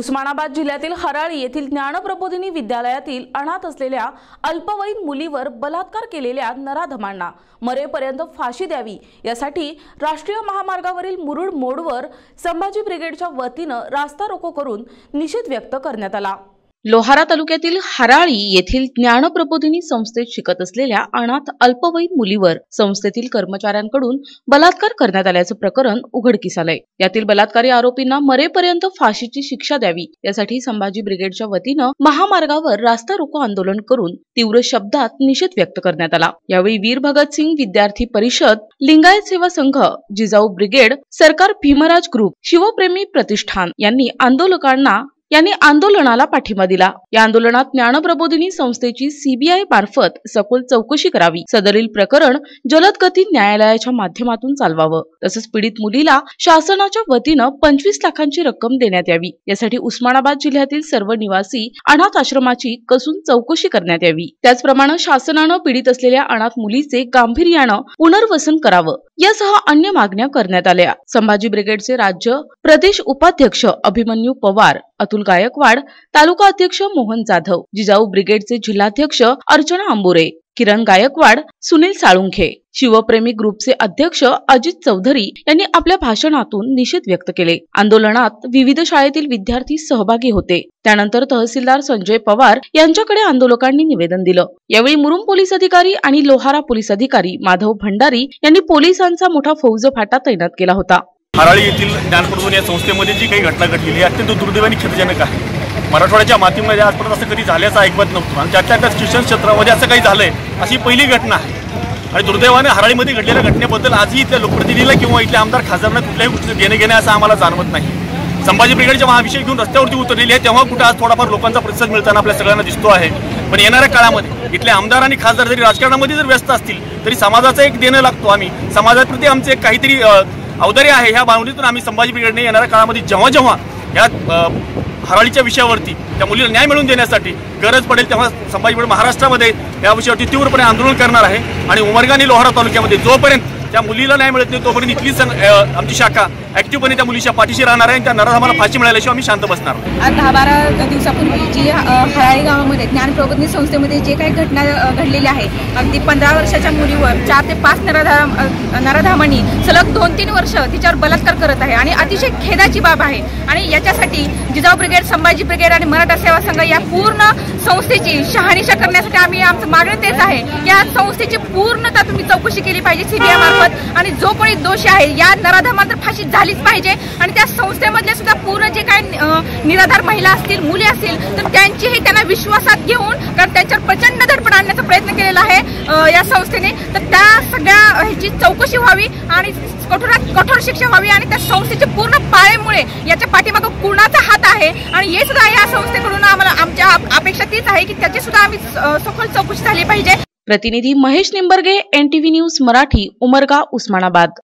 उस्मानाबाद जिल्ह्यातील हराळी येथील ज्ञानप्रबोधिनी विद्यालयातील अनाथ असलेल्या अल्पवयीन मुलीवर बलात्कार केलेल्या नराधमांना मरेपर्यंत फाशी द्यावी यासाठी राष्ट्रीय महामार्गावरील मुरुड मोडवर संभाजी ब्रिगेडच्या वतीनं रास्ता रोको करून निषेध व्यक्त करण्यात आला. लोहारा तालुक्यातील हराळी येथील ज्ञानप्रबोधिनी संस्थेत शिकत असलेल्या अनाथ अल्पवयीन मुलीवर संस्थेतील कर्मचाऱ्यांकडून बलात्कार करण्यात आल्याचं प्रकरण उघडकीस आलंय. यातील बलात्कारी आरोपींना मरेपर्यंत फाशीची शिक्षा द्यावी यासाठी संभाजी ब्रिगेडच्या वतीनं महामार्गावर रास्ता रोको आंदोलन करून तीव्र शब्दात निषेध व्यक्त करण्यात आला. यावेळी वीर भगतसिंग विद्यार्थी परिषद लिंगायत सेवा संघ जिजाऊ ब्रिगेड सरकार भीमराज ग्रुप शिवप्रेमी प्रतिष्ठान यांनी आंदोलकांना यांनी आंदोलनाला पाठिंबा दिला. या आंदोलनात ज्ञानप्रबोधिनी संस्थेची सीबीआय मार्फत सखोल चौकशी करावी. सदरील प्रकरण जलद गती न्यायालयाच्या माध्यमातून चालवावं. तसंच पीडित मुलीला शासनाच्या वतीनं पंचवीस लाखांची रक्कम देण्यात यावी. यासाठी उस्मानाबाद जिल्ह्यातील सर्व निवासी अनाथ आश्रमाची कसून चौकशी करण्यात यावी. त्याचप्रमाणे शासनानं पीडित असलेल्या अनाथ मुलीचे गांभीर्यानं पुनर्वसन करावं. यासह अन्य मागण्या करण्यात आल्या. संभाजी ब्रिगेडचे राज्य प्रदेश उपाध्यक्ष अभिमन्यू पवार अतुल गायकवाड तालुका अध्यक्ष मोहन जाधव जिजाऊ ब्रिगेडचे जिल्हाध्यक्ष अर्चना अंबुरे किरण गायकवाड सुनील साळुंखे. शिवप्रेमी ग्रुपचे अध्यक्ष अजित चौधरी यांनी आपल्या भाषणातून निषेध व्यक्त केले. आंदोलनात विविध शाळेतील विद्यार्थी सहभागी होते. त्यानंतर तहसीलदार संजय पवार यांच्याकडे आंदोलकांनी निवेदन दिलं. यावेळी मुरुम पोलीस अधिकारी आणि लोहारा पोलीस अधिकारी माधव भंडारी यांनी पोलिसांचा मोठा फौज फाटा तैनात केला होता. हराळी येथील ज्ञानप्रदून या संस्थेमध्ये जी काही घटना घडलेली आहे अत्यंत दुर्दैवाने आणि खेदजनक आहे. मराठवाड्याच्या मातीमध्ये आजपर्यंत असं कधी झाल्याचं ऐकवत नव्हतं आणि त्यातल्या शिक्षण क्षेत्रामध्ये असं काही झालंय अशी पहिली घटना आहे. आणि दुर्दैवाने हराळीमध्ये घडलेल्या घटनेबद्दल आजही इथल्या लोकप्रतिनिधीला किंवा इथल्या आमदार खासदारांना कुठल्याही गोष्टीचं देणे घेणे असं आम्हाला जाणवत नाही. संभाजी ब्रिगेडच्या महाविषय घेऊन रस्त्यावरती उतरलेली आहे तेव्हा कुठं आज थोडाफार लोकांचा प्रतिसाद मिळताना आपल्या सगळ्यांना दिसतो आहे. पण येणाऱ्या काळामध्ये इथले आमदार आणि खासदार जरी राजकारणामध्ये जर व्यस्त असतील तरी समाजाचं एक देणं लागतो आम्ही. समाजाप्रती आमचे एक काहीतरी अवधारे आहे. ह्या भावनेतून आम्ही संभाजी ब्रिगेडने येणाऱ्या काळामध्ये जेव्हा जेव्हा या हराळीच्या विषयावरती त्या मुलीला न्याय मिळवून देण्यासाठी गरज पडेल तेव्हा संभाजी महाराष्ट्रामध्ये या विषयावरती तीव्रपणे आंदोलन करणार आहे. आणि उमरगा आणि लोहारा तालुक्यामध्ये जोपर्यंत त्या मुलीला नाही मिळत नाही तोपर्यंत इथली आमची शाखा ऍक्टिव्हपणे त्या मुलीच्या पाठीशी राहणार आहे त्या नराज आम्हाला फाशी मिळाल्याशिवाय आम्ही शांत बसणार दहा बारा दिवसापूर्वी जी हराळी गावामध्ये ज्ञानप्रबोधिनी संस्थेमध्ये जे काही घटना घडलेली आहे अगदी पंधरा वर्षाच्या मुलीवर चार ते पाच नराधा नराधामांनी सलग दोन तीन वर्ष तिच्यावर बलात्कार करत आहे आणि अतिशय खेदाची बाब आहे. आणि याच्यासाठी जिजाऊ ब्रिगेड संभाजी ब्रिगेड आणि मराठा सेवा संघ या पूर्ण संस्थेची शहानिशा करण्यासाठी आम्ही आमचं मागणी तेच आहे. या संस्थेची पूर्णतः तुम्ही चौकशी केली पाहिजे सीबीआय मार्फत आणि जो कोणी दोषी आहे या नराधमांना तर फाशी झालीच पाहिजे. आणि त्या संस्थेमधले सुद्धा पूर्ण जे काही निराधार महिला असतील मुली असतील तर त्यांचीही त्यांना विश्वासात घेऊन कारण त्यांच्यावर प्रचंड दडपण आणण्याचा प्रयत्न केलेला आहे या संस्थेने. तर त्या सगळ्या ह्याची चौकशी व्हावी आणि कठोरात कठोर शिक्षा व्हावी आणि त्या संस्थेच्या पूर्ण पाळेमुळे याच्या पाठीमागं कुणाचा हात आहे? आणि हे सुद्धा या संस्थेकडून आम्हाला आमच्या अपेक्षा तीच आहे की त्याची सुद्धा आम्ही सखोल चौकशी झाली पाहिजे. प्रतिनिधी महेश निंबर्गे एनटीव्ही न्यूज मराठी उमरगा उस्मानाबाद.